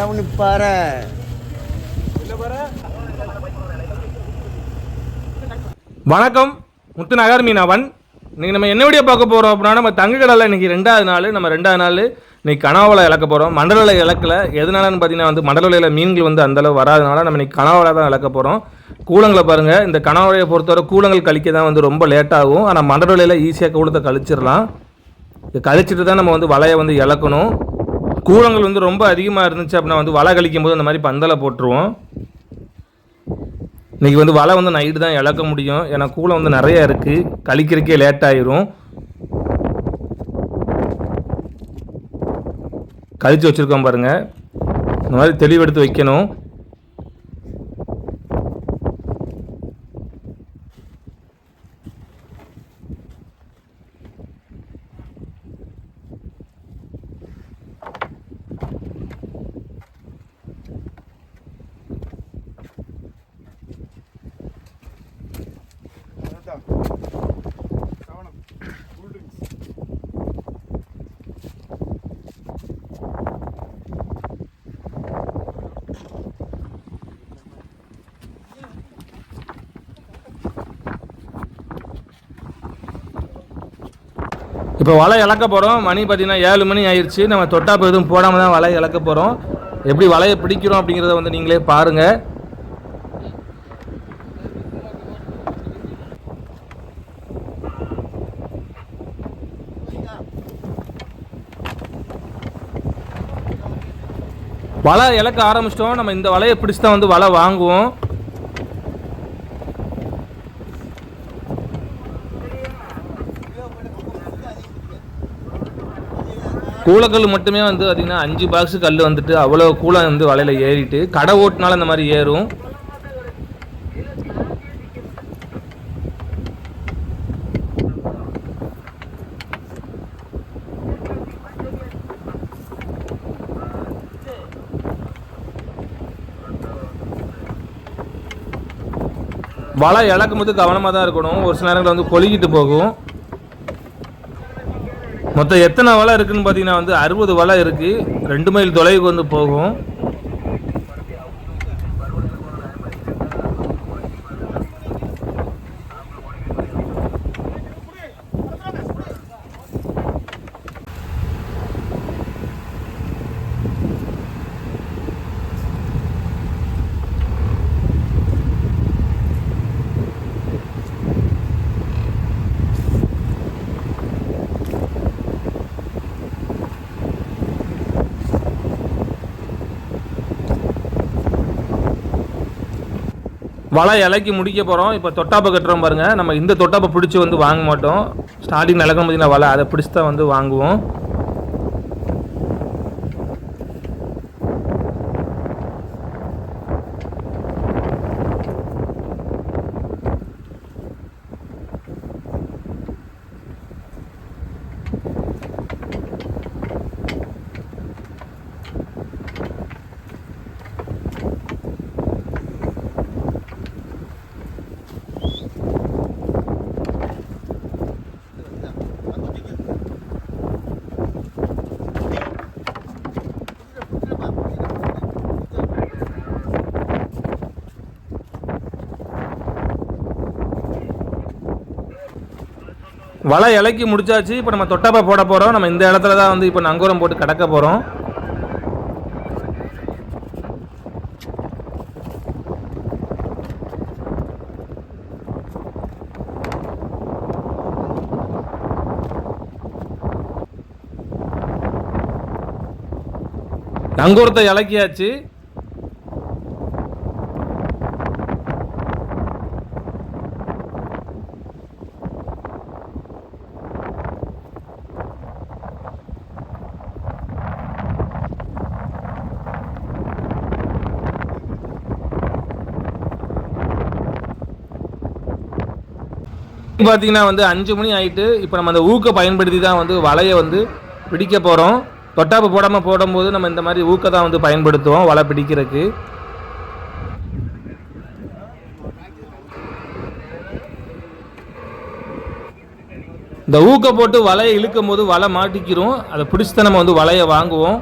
கவனி வணக்கம். முத்துநகர் மீனவன். இன்னைக்கு நம்ம என்ன வீடியோ பார்க்க போகிறோம் அப்படின்னா நம்ம தங்க கடலில் இன்னைக்கு ரெண்டாவது நாள் நம்ம ரெண்டாவது நாள் இன்னைக்கு கனவாவில் இழக்க போகிறோம் மண்டல இலக்கில் எதனாலன்னு பார்த்தீங்கன்னா வந்து மண்டல மீன்கள் வந்து அந்தளவு வராதனால நம்ம இன்னைக்கு கனவாவில் தான் இழக்க போகிறோம் கூலங்களை பாருங்கள் இந்த கனவுலையை பொறுத்தவரை கூலங்கள் கழிக்க தான் வந்து ரொம்ப லேட்டாகும் ஆனால் ஆனால் மண்டலையில் ஈஸியாக கூலத்தை கழிச்சிடலாம். கழிச்சிட்டு தான் நம்ம வந்து வலையை வந்து இழக்கணும். கூலங்கள் வந்து ரொம்ப அதிகமாக இருந்துச்சு அப்படின்னா வந்து வலை கழிக்கும் போது அந்த மாதிரி பந்தலை போட்டுருவோம். இன்றைக்கி வந்து வலை வந்து நைட்டு தான் இழக்க முடியும். ஏன்னா கூலம் வந்து நிறையா இருக்குது கழிக்கிறக்கே லேட் ஆயிரும். கழிச்சு வச்சுருக்கோம் பாருங்கள் இந்த மாதிரி தெளிவெடுத்து வைக்கணும். இப்போ வலை இழக்க போகிறோம் மணி பார்த்தீங்கன்னா ஏழு மணி ஆயிடுச்சு நம்ம தொட்டாப்பு எதுவும் போடாமல் தான் வலை இழக்க போகிறோம் எப்படி வலையை பிடிக்கிறோம் அப்படிங்கிறத வந்து நீங்களே பாருங்கள் வலை இழக்க ஆரம்பிச்சிட்டோம். நம்ம இந்த வலையை பிடிச்சி தான் வந்து வலை வாங்குவோம். கூலக்கல் மட்டுமே வந்து பார்த்திங்கன்னா அஞ்சு பாக்ஸு கல் வந்துட்டு அவ்வளோ கூலம் வந்து வலையில் ஏறிட்டு கடை ஓட்டினால அந்த மாதிரி ஏறும். வலை இழக்கும் போது கவனமாக தான் இருக்கணும். ஒரு சில நேரங்களில் வந்து கொழுகிட்டு போகும். மொத்தம் எத்தனை வலை இருக்குன்னு பார்த்தீங்கன்னா வந்து அறுபது வலை இருக்குது ரெண்டு மைல் தொலைவுக்கு வந்து போகும். வலை இலைக்கு முடிக்க போகிறோம் இப்போ தொட்டாப்பை கட்டுறோம் பாருங்கள் நம்ம இந்த தொட்டாப்பை பிடிச்சி வந்து வாங்க மாட்டோம். ஸ்டார்டிங் இலக்கம் பார்த்தீங்கன்னா வலை அதை பிடிச்சி தான் வந்து வாங்குவோம். வலை இலைக்கு முடிச்சாச்சு. இப்போ நம்ம தொட்டப்பா போட போகிறோம் நம்ம இந்த இடத்துல தான் வந்து இப்போ நங்கூரம் போட்டு கடக்க போகிறோம் நங்கூரத்தை இலக்கியாச்சு. பார்த்தீங்கன்னா வந்து அஞ்சு மணி ஆகிட்டு இப்போ நம்ம அந்த ஊக்க பயன்படுத்தி தான் வந்து வலையை வந்து பிடிக்க போகிறோம் தொட்டாப்பு போடாமல் போடும்போது நம்ம இந்த மாதிரி ஊக்க தான் வந்து பயன்படுத்துவோம் வலை பிடிக்கிறதுக்கு. இந்த ஊக்க போட்டு வலையை இழுக்கும் போது வலை மாட்டிக்கிறோம். அதை பிடிச்சி தான் நம்ம வந்து வலையை வாங்குவோம்.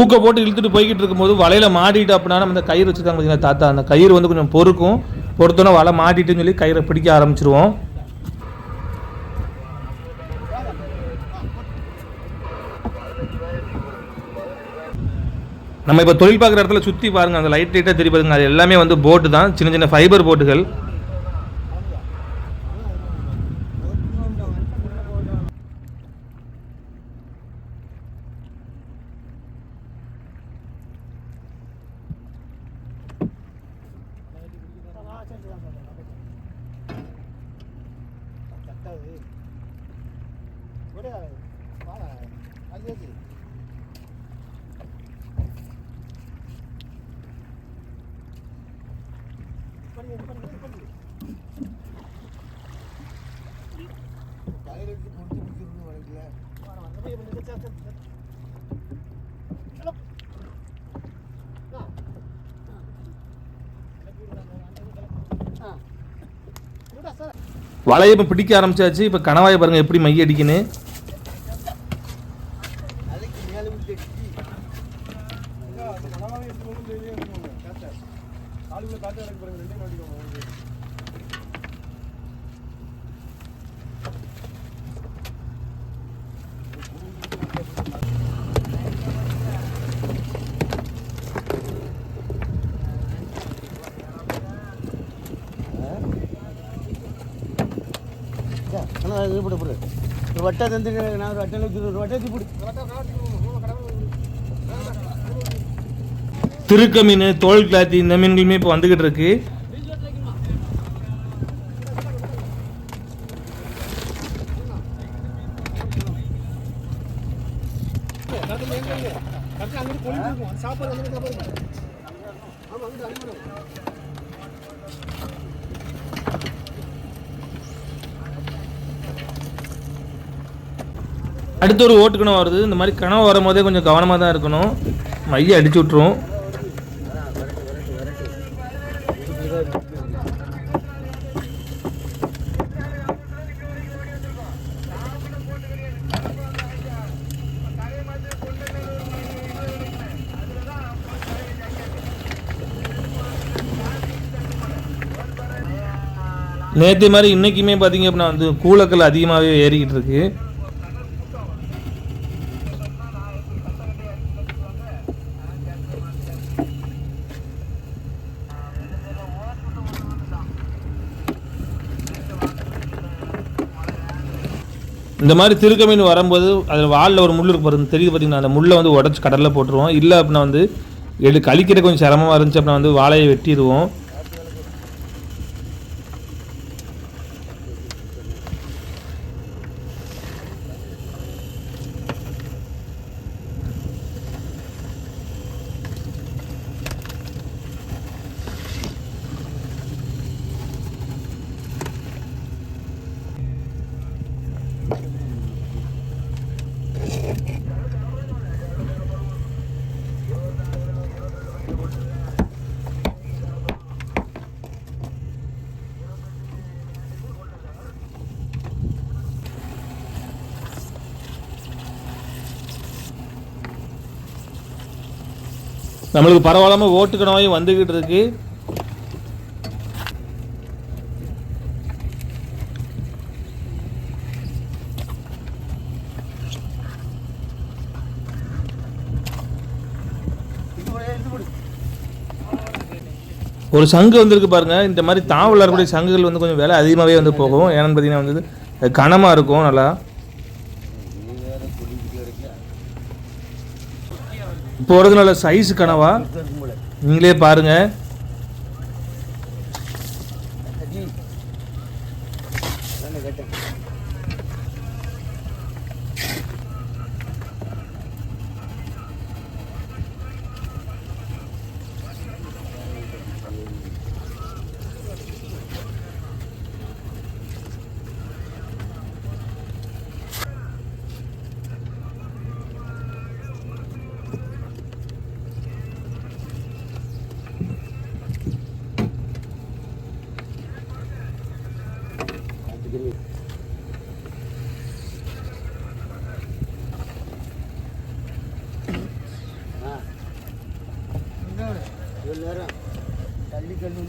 ஊக்க போட்டு இழுத்துட்டு போய்கிட்டு இருக்கும்போது வலையில மாட்டிட்டு அப்படின்னா நம்ம கயிறு வச்சுருக்காங்க பார்த்தீங்கன்னா தாத்தா? அந்த கயிறு வந்து கொஞ்சம் பொறுக்கும். பொறுத்தோன்னா வலை மாட்டிட்டுன்னு சொல்லி கயிறை பிடிக்க ஆரம்பிச்சிருவோம். நம்ம இப்போ தொழில் பார்க்குற இடத்துல சுற்றி பாருங்கள் அந்த லைட் லைட்டாக தெரிய அது எல்லாமே வந்து போட்டு தான். சின்ன சின்ன ஃபைபர் போட்டுகள் வலையை இப்போ பிடிக்க ஆரம்பிச்சாச்சு. இப்போ கணவாயை பாருங்க எப்படி மைய அடிக்குன்னு அதுக்கு மேலே விட்டு ஆனால் இது போடு போடு ஒரு வட்டை தந்துட்டு நான் ஒரு வட்டை வச்சு ஒரு வட்டை போடு திருக்க மீன் தோல் கிளாத்தி இந்த மீன்களுமே இப்போ வந்துகிட்டு இருக்கு சாப்பாடு வந்து பாருங்க ஆமாம் அங்கிட்டு அனுப்பணும் அடுத்த ஒரு ஓட்டுக்கணும் வருது. இந்த மாதிரி கனவு வரும்போதே கொஞ்சம் கவனமாக தான் இருக்கணும். மைய அடிச்சு விட்ருவோம் நேற்று மாதிரி இன்னைக்குமே பார்த்தீங்க அப்படின்னா வந்து கூலக்கல் அதிகமாகவே ஏறிக்கிட்டு இருக்கு. இந்த மாதிரி திருக்க மீன் வரும்போது அதில் வாலில் ஒரு முள் இருக்கு பாருங்க தெரியுது பார்த்தீங்கன்னா அந்த முள்ளை வந்து உடச்சி கடலில் போட்டுருவோம். இல்லை அப்படின்னா வந்து எடு கழிக்கிற கொஞ்சம் சிரமமாக இருந்துச்சு அப்படின்னா வந்து வாழையை வெட்டிடுவோம். நம்மளுக்கு பரவாயில்லாம ஓட்டுக்கணவாயும் வந்துக்கிட்டு இருக்கு. ஒரு சங்கு வந்திருக்கு பாருங்க. இந்த மாதிரி தாவல் இருக்கக்கூடிய சங்குகள் வந்து கொஞ்சம் விலை அதிகமாகவே வந்து போகும். ஏன்னு பார்த்தீங்கன்னா வந்து கனமாக இருக்கும் நல்லா. நல்ல சைஸ் கனவா? நீங்களே பாருங்க.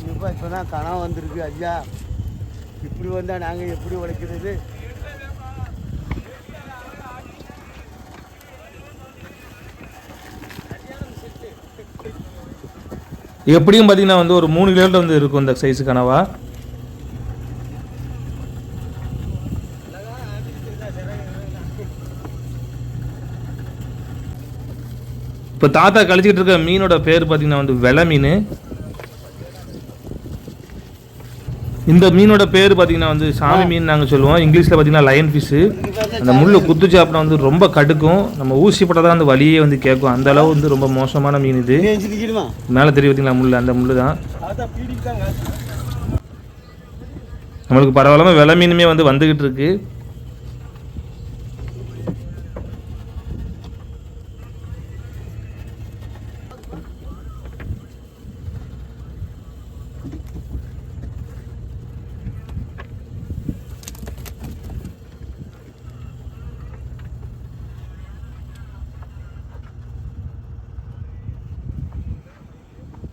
தள்ளி இப்போ தான் கனவு வந்திருக்கு ஐயா. இப்படி வந்தால் நாங்கள் எப்படி உழைக்கிறது? எப்படியும் பார்த்தீங்கன்னா வந்து ஒரு மூணு கிலோமீட்டர் வந்து இருக்கும் இந்த சைஸு கனவா? இப்போ தாத்தா கழிச்சிக்கிட்டு இருக்க மீனோட பேர் பார்த்தீங்கன்னா வந்து வெலை மீன் இந்த மீனோட பேர் பார்த்தீங்கன்னா வந்து சாமி மீன் நாங்கள் சொல்லுவோம். இங்கிலீஷில் பார்த்தீங்கன்னா லயன் ஃபிஷ்ஷு அந்த முள்ளு குத்துச்சு அப்படின்னா வந்து ரொம்ப கடுக்கும். நம்ம ஊசி போட்டால் தான் அந்த வலியே வந்து கேட்கும். அந்த அளவு வந்து ரொம்ப மோசமான மீன் இது. மேலே தெரியும் பார்த்தீங்களா முள் அந்த முள் தான் நம்மளுக்கு பரவாயில்லாம விலை மீனுமே வந்து வந்துக்கிட்டு இருக்கு.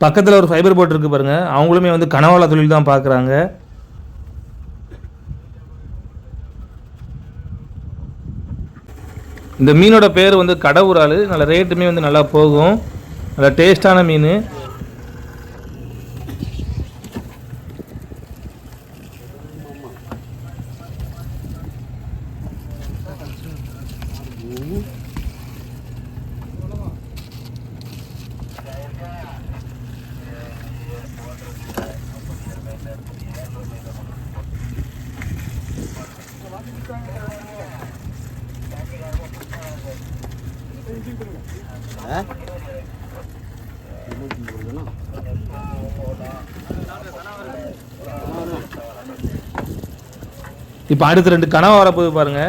பக்கத்தில் ஒரு ஃபைபர் போட் இருக்கு பாருங்க. அவங்களுமே வந்து கனவாள தொழில் தான் பார்க்குறாங்க இந்த மீனோட பேர் வந்து கடவுரால் நல்ல ரேட்டுமே வந்து நல்லா போகும். நல்ல டேஸ்டான மீன் ஆ இருபத்தி மூணு தானா? ஆமா. இப்போ அடுத்து ரெண்டு கனவா வரப்போது பாருங்க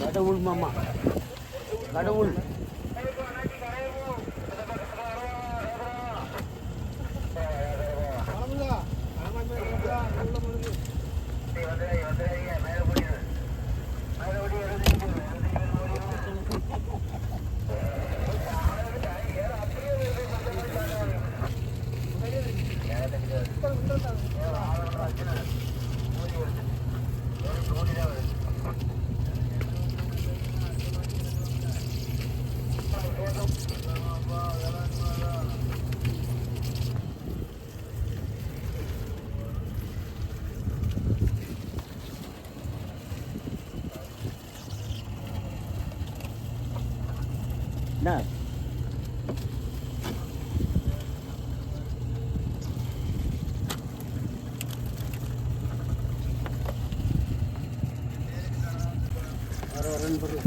கடவுள் மாமா. கடவுள்.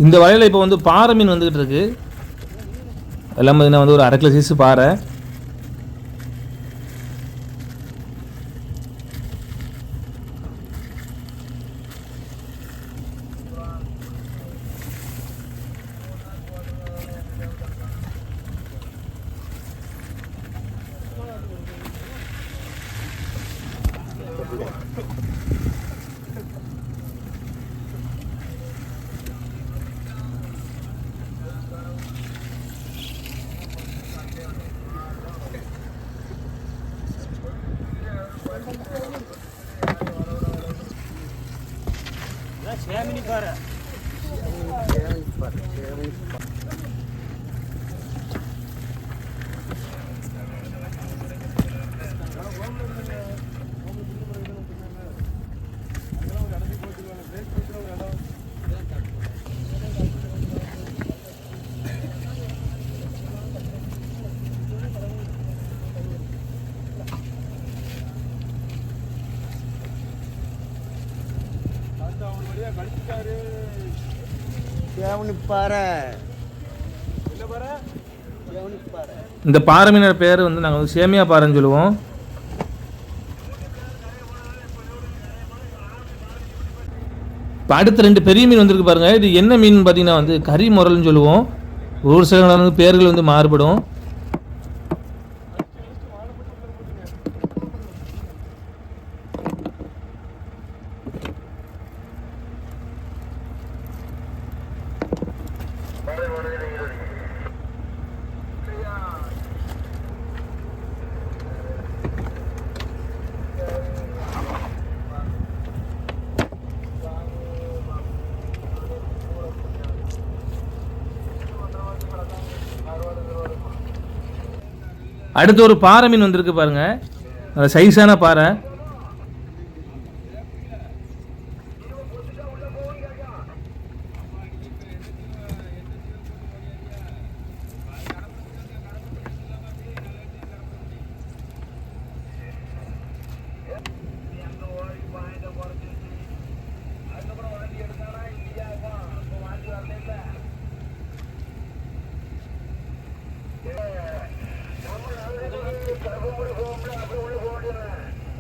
இந்த வலையில் இப்போ வந்து பாறை மீன் வந்துக்கிட்டு இருக்கு. எல்லாம் பார்த்தீங்கன்னா வந்து ஒரு அரை கிலோ சைஸ் பாறை. சேமினி பாரு இந்த பாறை மீனோட பேர்? வந்து நாங்கள் வந்து சேமியா பாறைன்னு சொல்லுவோம். இப்போ அடுத்த ரெண்டு பெரிய மீன் வந்திருக்கு பாருங்க. இது என்ன மீன் பார்த்தீங்கன்னா வந்து கறி முரல்னு சொல்லுவோம். ஒரு சில பேர்கள் வந்து மாறுபடும். அடுத்து ஒரு பாறை மீன் வந்திருக்கு பாருங்க. அது சைஸான பாறை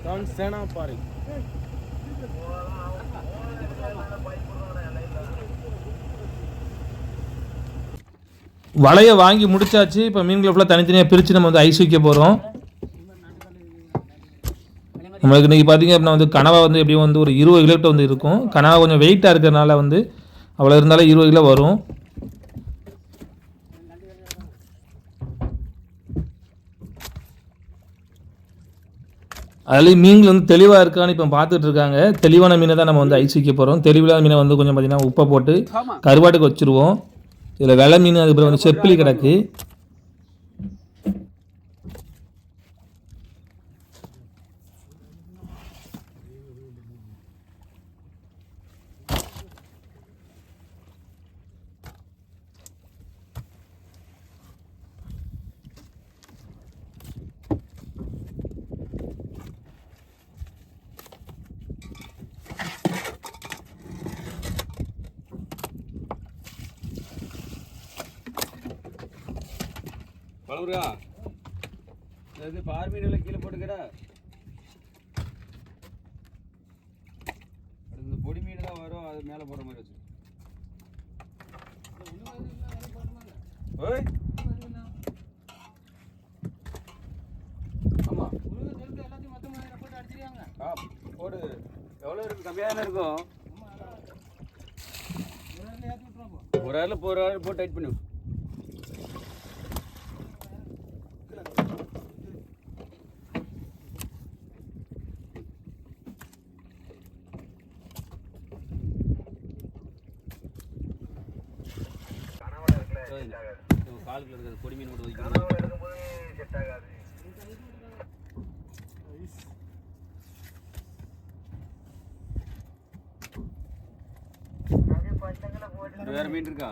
தான் சேனா பாரு வலையை வாங்கி முடிச்சாச்சு. இப்போ மீன்களை ஃபுல்லாக தனித்தனியாக பிரித்து நம்ம வந்து ஐஸ் வைக்க போகிறோம் நம்மளுக்கு இன்றைக்கி பார்த்தீங்க அப்படின்னா வந்து கனவா வந்து எப்படியும் வந்து ஒரு இருபது கிலோ வந்து இருக்கும். கனவா கொஞ்சம் வெயிட்டாக இருக்கிறதுனால வந்து அவ்வளோ இருந்தாலும் இருபது கிலோ வரும். அதுலேயும் மீன்கள் வந்து தெளிவாக இருக்கான்னு இப்போ பார்த்துட்டு இருக்காங்க. தெளிவான மீனை தான் நம்ம வந்து ஐஸ் வைக்க போகிறோம் தெளிவில்லாத மீனை வந்து கொஞ்சம் பார்த்தீங்கன்னா உப்பை போட்டு கருவாட்டுக்கு வச்சுருவோம். இதில் வெலை மீன் அதுக்கப்புறம் வந்து செப்பிலி கிடக்கு. பழமுருகா இது பார் மீனில் கீழே போட்டுக்கடா. இந்த பொடி மீன் தான் வரும் அது மேலே போடுற மாதிரி வச்சு ஓய். ஆமாம் ஆ போடு. எவ்வளோ இருக்கு? கம்மியாக இருக்கும். ஒரு ஆள் போகிற ஆள் போட்டு டைட் பண்ணு காலுக்குள்ள இருக்கிறது பொடி மீன் மட்டும் வைக்கணும் இது வேற மீன் இருக்கா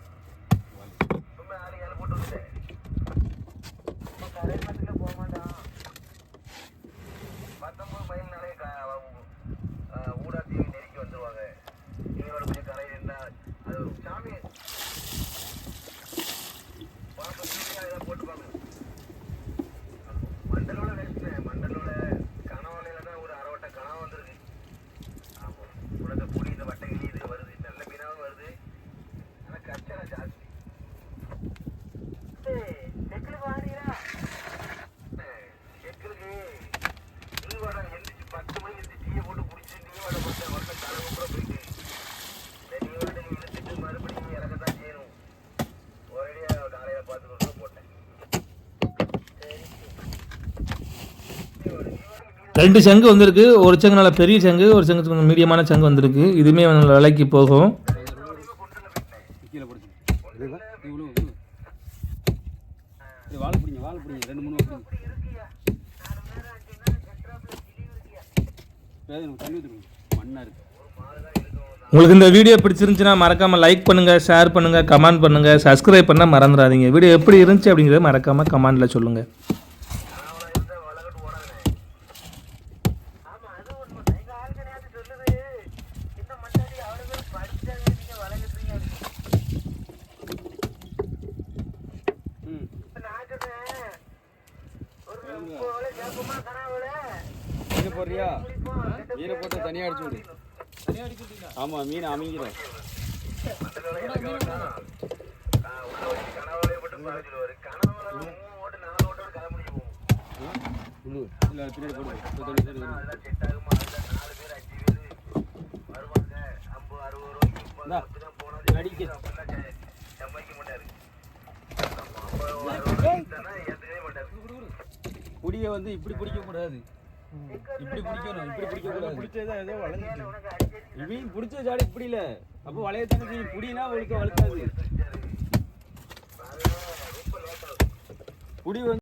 கிடக்கா தானே கிட்டே ரெண்டு சங்கு வந்திருக்கு. ஒரு சங்கு நல்ல பெரிய சங்கு ஒரு சங்கு கொஞ்சம் மீடியமான சங்கு வந்திருக்கு. இதுவுமே நல்ல விலைக்கு போகும். உங்களுக்கு இந்த வீடியோ பிடிச்சிருந்துச்சுன்னா மறக்காமல் லைக் பண்ணுங்கள் ஷேர் பண்ணுங்கள் கமெண்ட் பண்ணுங்கள் சப்ஸ்கிரைப் பண்ண மறந்துடாதீங்க. வீடியோ எப்படி இருந்துச்சு அப்படிங்கிறத மறக்காமல் கமெண்டில் சொல்லுங்கள் மீனை போடுறியா? மீனை போட்டு தனியாக அடிச்சு விடு. ஆமாம் மீன் அமைக்கிறோம் இல்லை பின்னாடி போடு. இப்போ தண்ணி சரி இந்தா, அடிக்க புடிய வந்து இப்படி பிடிக்க கூடாது இப்படி பிடிக்கணும் இப்படி பிடிக்க கூடாது பிடிச்சதான் ஏதோ வளர்ந்துட்டு இவன் பிடிச்ச ஜாடி இப்படி இல்ல. அப்போ வளையத்தானே செய்யும். புடினா வழுக்க வழுக்காது புடி வந்து